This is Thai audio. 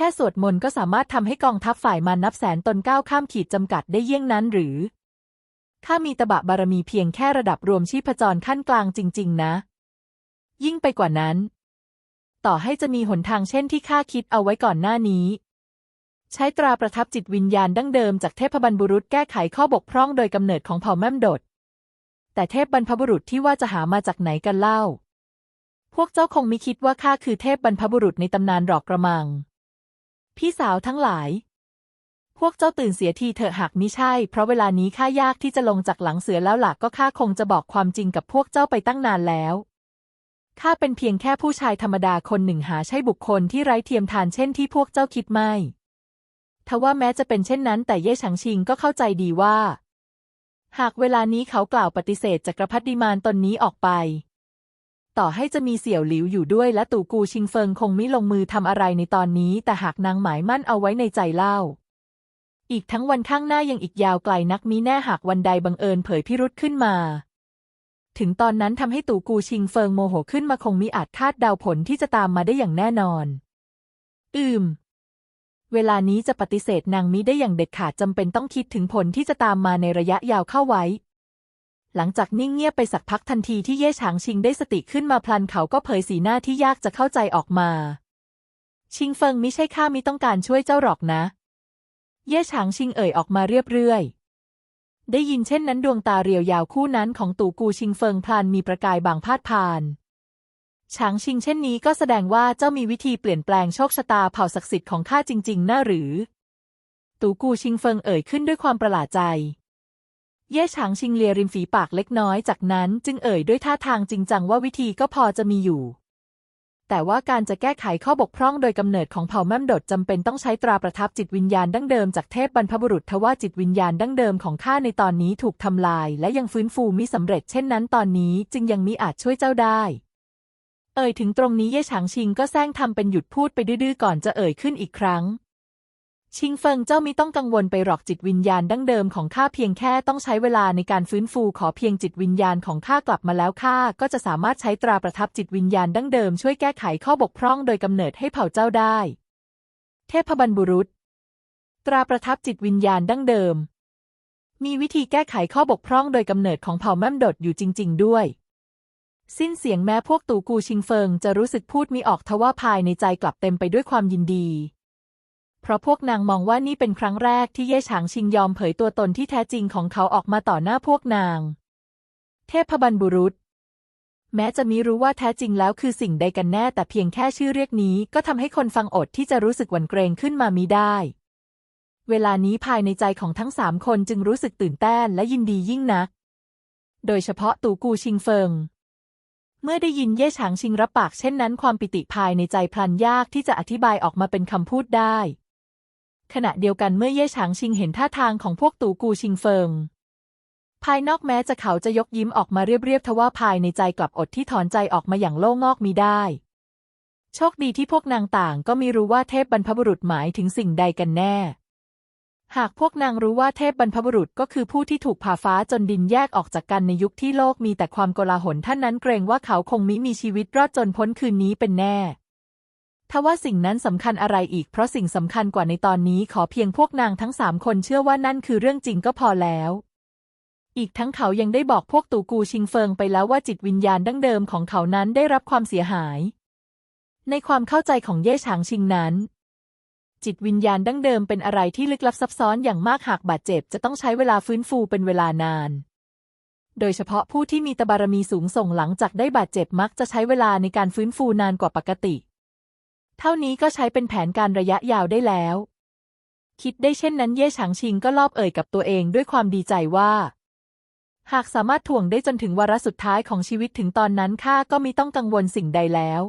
ค่สวดมนต์ก็สามารถทำให้กองทัพฝ่ายมันนับแสนตนก้าวข้ามขีดจำกัดได้เยี่ยงนั้นหรือ ข้ามีตบะบารมีเพียงแค่ระดับรวมชีพจรขั้นกลางจริง ๆ นะ ยิ่งไปกว่านั้น ต่อให้จะมีหนทางเช่นที่ข้าคิดเอาไว้ก่อนหน้านี้ ใช้ตราประทับจิตวิญญาณดั้งเดิมจากเทพบรรพบุรุษแก้ไขข้อบกพร่องโดยกำเนิดของเผ่าแม่มดด แต่เทพบรรพบุรุษที่ว่าจะหามาจากไหนกันเล่า พวกเจ้าคงไม่คิดว่าข้าคือเทพบรรพบุรุษในตำนานหรอกกระมัง พี่สาวทั้งหลาย พวกเจ้าตื่นเสียทีเถอะหากมิใช่ เพราะเวลานี้ข้ายากที่จะลงจากหลังเสือแล้วหลักก็ข้าคงจะบอกความจริงกับพวกเจ้าไปตั้งนานแล้วข้าเป็นเพียงแค่ผู้ชายธรรมดาคนหนึ่งหาใช่บุคคลที่ไร้เทียมทานเช่นที่พวกเจ้าคิดไม่ทว่าแม้จะเป็นเช่นนั้นแต่เย่ฉางชิงก็เข้าใจดีว่า หากเวลานี้เขากล่าวปฏิเสธจักรพรรดิมานตนนี้ออกไป ต่อให้จะมีเสี่ยวหลิวอยู่ด้วยและตู่กูชิงเฟิงคงไม่ลงมือทำอะไรในตอนนี้ แต่หากนางหมายมั่นเอาไว้ในใจเล่า อีกทั้งวันข้างหน้ายังอีกยาวไกลนักมีแน่หากวันใดบังเอิญเผยพิรุษขึ้นมา ถึงตอนนั้นทำให้ตู่กูชิงเฟิงโมโหขึ้นมาคงมิอาจคาดเดาผลที่จะตามมาได้อย่างแน่นอน อืมเวลานี้จะปฏิเสธนางมิได้อย่างเด็ดขาดจำเป็นต้องคิดถึงผลที่จะตามมาในระยะยาวเข้าไว้ หลังจากนิ่งเงียบไปสักพักทันทีที่เย่ฉางชิงได้สติขึ้นมาพลันเขาก็เผยสีหน้าที่ยากจะเข้าใจออกมา ชิงเฟิงมิใช่ข้ามิต้องการช่วยเจ้าหรอกนะ เย่ฉางชิงเอ่ยออกมาเรียบเรื่อยได้ยินเช่นนั้นดวงตาเรียวยาวคู่นั้นของตู่กูชิงเฟิงพลันมีประกายบางพาดพานฉางชิงเช่นนี้ก็แสดงว่าเจ้ามีวิธีเปลี่ยนแปลงโชคชะตาเผ่าศักดิ์สิทธิ์ของข้าจริง ๆ น่าหรือ ตู่กูชิงเฟิงเอ่ยขึ้นด้วยความประหลาดใจ เย่ฉางชิงเลียริมฝีปากเล็กน้อยจากนั้นจึงเอ่ยด้วยท่าทางจริงจังว่าวิธีก็พอจะมีอยู่ แต่ว่าการจะแก้ไขข้อบกพร่องโดยกำเนิดของเผ่าแม่มดดจำเป็นต้องใช้ตราประทับจิตวิญญาณดั้งเดิมจากเทพบรรพบุรุษทว่าจิตวิญญาณดั้งเดิมของข้าในตอนนี้ถูกทำลาย และยังฟื้นฟูมิสำเร็จเช่นนั้นตอนนี้จึงยังมิอาจช่วยเจ้าได้เอ่ยถึงตรงนี้เย่ฉางชิงก็แซงทำเป็นหยุดพูดไปดื้อๆก่อนจะเอ่ยขึ้นอีกครั้ง ชิงเฟิงเจ้ามิต้องกังวลไปหรอกจิตวิญญาณดั้งเดิมของข้าเพียงแค่ต้องใช้เวลาในการฟื้นฟูขอเพียงจิตวิญญาณของข้ากลับมาแล้วข้าก็จะสามารถใช้ตราประทับจิตวิญญาณดั้งเดิมช่วยแก้ไขข้อบกพร่องโดยกำเนิดให้เผ่าเจ้าได้ เทพบรรบุรุษ ตราประทับจิตวิญญาณดั้งเดิม มีวิธีแก้ไขข้อบกพร่องโดยกำเนิดของเผ่าแม่มดดอยู่จริง ๆ ด้วยสิ้นเสียงแม้พวกตู่กูชิงเฟิงจะรู้สึกพูดมิออกทว่าภายในใจกลับเต็มไปด้วยความยินดี เพราะพวกนางมองว่านี่เป็นครั้งแรกที่เย่ฉางชิงยอมเผยตัวตนที่แท้จริงของเขาออกมาต่อหน้าพวกนาง เทพบรรบุรุษ แม้จะมิรู้ว่าแท้จริงแล้วคือสิ่งใดกันแน่แต่เพียงแค่ชื่อเรียกนี้ก็ทำให้คนฟังอดที่จะรู้สึกหวั่นเกรงขึ้นมามิได้ เวลานี้ภายในใจของทั้งสามคนจึงรู้สึกตื่นเต้นและยินดียิ่งนัก โดยเฉพาะตู่กูชิงเฟิงเมื่อได้ยินเย่ฉางชิงรับปากเช่นนั้นความปิติภายในใจพลันยากที่จะอธิบายออกมาเป็นคำพูดได้ ขณะเดียวกันเมื่อเย่ฉางชิงเห็นท่าทางของพวกตู่กูชิงเฟิง ภายนอกแม้จะเขาจะยกยิ้มออกมาเรียบๆทว่าภายในใจกลับอดที่ถอนใจออกมาอย่างโล่งอกมีได้ โชคดีที่พวกนางต่างก็ไม่รู้ว่าเทพบรรพบุรุษหมายถึงสิ่งใดกันแน่ หากพวกนางรู้ว่าเทพบรรพบุรุษก็คือผู้ที่ถูกผ่าฟ้าจนดินแยกออกจากกันในยุคที่โลกมีแต่ความโกลาหลท่านนั้นเกรงว่าเขาคงมิมีชีวิตรอดจนพ้นคืนนี้เป็นแน่ ทว่าสิ่งนั้นสำคัญอะไรอีก เพราะสิ่งสำคัญกว่าในตอนนี้ขอเพียงพวกนางทั้งสามคนเชื่อว่านั่นคือเรื่องจริงก็พอแล้ว อีกทั้งเขายังได้บอกพวกตู่กูชิงเฟิงไปแล้วว่าจิตวิญญาณดั้งเดิมของเขานั้นได้รับความเสียหาย ในความเข้าใจของเย่ฉางชิงนั้น จิตวิญญาณดั้งเดิมเป็นอะไรที่ลึกลับซับซ้อนอย่างมากหากบาดเจ็บ จะต้องใช้เวลาฟื้นฟูเป็นเวลานานโดยเฉพาะผู้ที่มีตบารมีสูงส่งหลังจากได้บาดเจ็บมักจะใช้เวลาในการฟื้นฟูนานกว่าปกติ เท่านี้ก็ใช้เป็นแผนการระยะยาวได้แล้ว คิดได้เช่นนั้นเย่ฉางชิงก็ลอบเอ่ยกับตัวเองด้วยความดีใจว่า หากสามารถถ่วงได้จนถึงวาระสุดท้ายของชีวิตถึงตอนนั้นข้าก็มิต้องกังวลสิ่งใดแล้ว